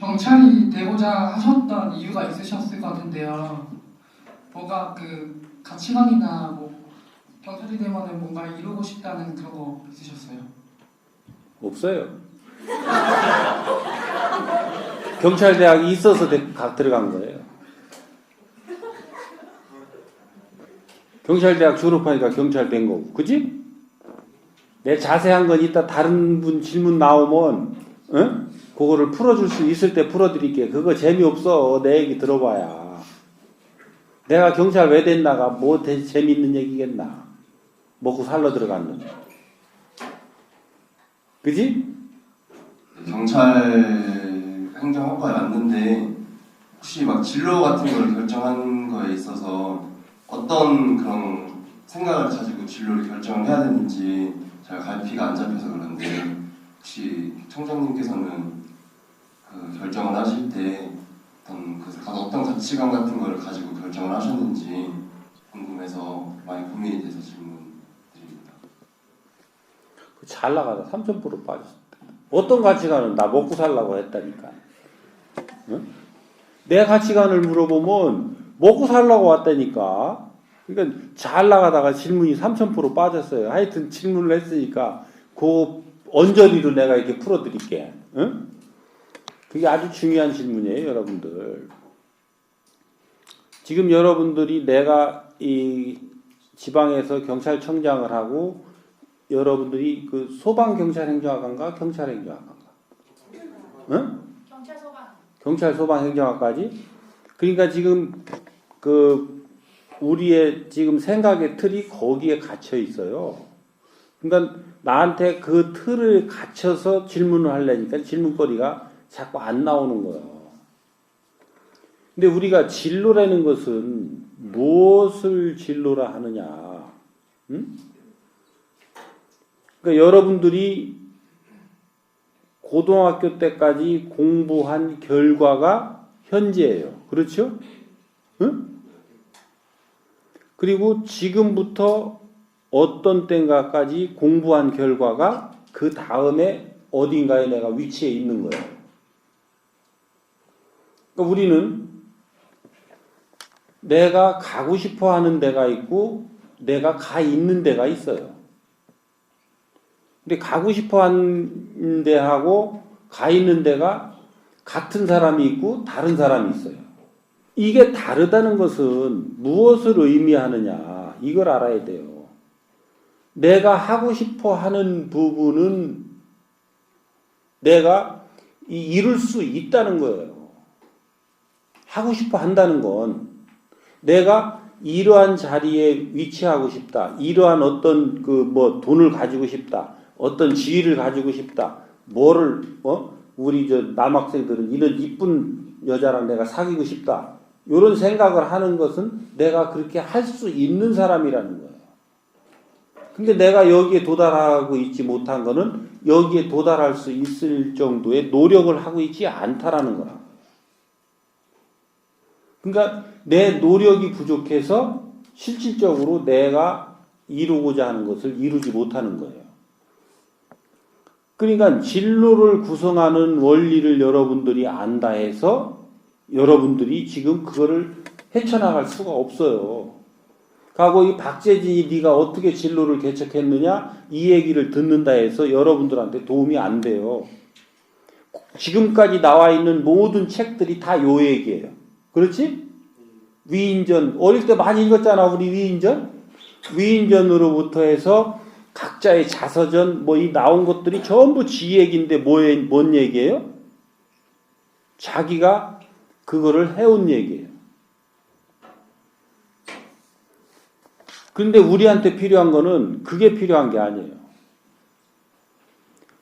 경찰이 되고자 하셨던 이유가 있으셨을 것 같은데요. 뭐가 그 가치관이나 뭐 경찰이 되면은 뭔가 이루고 싶다는 그런 거 있으셨어요? 없어요. 경찰대학이 있어서 들어간 거예요. 경찰대학 졸업하니까 경찰 된 거고, 그지? 내 자세한 건 이따 다른 분 질문 나오면, 응? 그거를 풀어줄 수 있을 때 풀어드릴게. 그거 재미없어. 내 얘기 들어봐야. 내가 경찰 왜 됐나가 뭐 대- 재미있는 얘기겠나. 먹고 살러 들어갔는데. 그지? 경찰 행정학과에 왔는데 혹시 막 진로 같은 걸 결정한 거에 있어서 어떤 그런 생각을 가지고 진로를 결정을 해야 되는지 잘 갈피가 안 잡혀서 그런데 혹시 청장님께서는 그 결정을 하실 때 어떤 그 어떤 가치관 같은 걸 가지고 결정을 하셨는지 궁금해서 많이 고민이 돼서 질문 드립니다. 잘 나가다 3,000% 빠졌다. 어떤 가치관은 나 먹고 살라고 했다니까. 응? 내 가치관을 물어보면 먹고 살라고 왔다니까. 그러니까 잘 나가다가 질문이 3,000% 빠졌어요. 하여튼 질문을 했으니까 그 언저리로 내가 이렇게 풀어드릴게. 응? 그게 아주 중요한 질문이에요, 여러분들. 지금 여러분들이 내가 이 지방에서 경찰청장을 하고 여러분들이 그 소방 경찰 행정학과인가 경찰 행정학과인가? 응? 경찰 소방. 경찰 소방 행정학과지? 그러니까 지금 그 우리의 지금 생각의 틀이 거기에 갇혀 있어요. 그러니까 나한테 그 틀을 갇혀서 질문을 하려니까 질문거리가 자꾸 안 나오는 거예요. 근데 우리가 진로라는 것은 무엇을 진로라 하느냐? 응? 그러니까 여러분들이 고등학교 때까지 공부한 결과가 현재예요. 그렇죠? 응? 그리고 지금부터 어떤 때인가까지 공부한 결과가 그 다음에 어딘가에 내가 위치해 있는 거예요. 그러니까 우리는 내가 가고 싶어 하는 데가 있고 내가 가 있는 데가 있어요. 근데 가고 싶어 하는 데하고 가 있는 데가 같은 사람이 있고 다른 사람이 있어요. 이게 다르다는 것은 무엇을 의미하느냐 이걸 알아야 돼요. 내가 하고 싶어 하는 부분은 내가 이- 이룰 수 있다는 거예요. 하고 싶어 한다는 건 내가 이러한 자리에 위치하고 싶다. 이러한 어떤 그 뭐 돈을 가지고 싶다. 어떤 지위를 가지고 싶다. 뭐를 어 우리 저 남학생들은 이런 이쁜 여자랑 내가 사귀고 싶다. 이런 생각을 하는 것은 내가 그렇게 할 수 있는 사람이라는 거예요. 근데 내가 여기에 도달하고 있지 못한 거는 여기에 도달할 수 있을 정도의 노력을 하고 있지 않다라는 거라. 그러니까 내 노력이 부족해서 실질적으로 내가 이루고자 하는 것을 이루지 못하는 거예요. 그러니까 진로를 구성하는 원리를 여러분들이 안다 해서 여러분들이 지금 그거를 헤쳐나갈 수가 없어요. 가고 이 박재진이 네가 어떻게 진로를 개척했느냐 이 얘기를 듣는다 해서 여러분들한테 도움이 안 돼요. 지금까지 나와 있는 모든 책들이 다 요 얘기예요. 그렇지? 위인전 어릴 때 많이 읽었잖아 우리 위인전 위인전으로부터 해서 각자의 자서전 뭐 이 나온 것들이 전부 지 얘기인데 뭐에 뭔 얘기예요? 자기가 그거를 해온 얘기예요. 근데 우리한테 필요한 거는 그게 필요한 게 아니에요.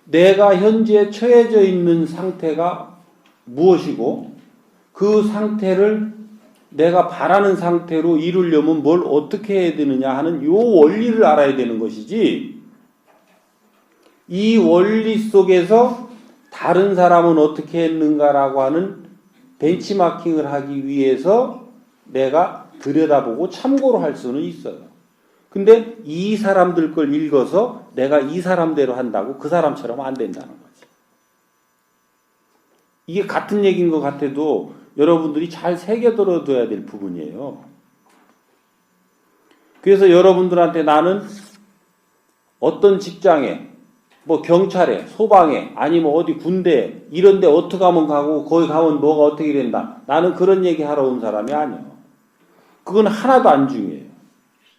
내가 현재 처해져 있는 상태가 무엇이고 그 상태를 내가 바라는 상태로 이루려면 뭘 어떻게 해야 되느냐 하는 요 원리를 알아야 되는 것이지 이 원리 속에서 다른 사람은 어떻게 했는가라고 하는 벤치마킹을 하기 위해서 내가 들여다보고 참고로 할 수는 있어요. 근데 이 사람들 걸 읽어서 내가 이 사람대로 한다고 그 사람처럼 안 된다는 거지. 이게 같은 얘기인 것 같아도 여러분들이 잘 새겨들어둬야 될 부분이에요. 그래서 여러분들한테 나는 어떤 직장에 뭐 경찰에 소방에 아니면 어디 군대 이런 데 어떻게 하면 가고 거기 가면 뭐가 어떻게 된다. 나는 그런 얘기 하러 온 사람이 아니에요. 그건 하나도 안 중요해요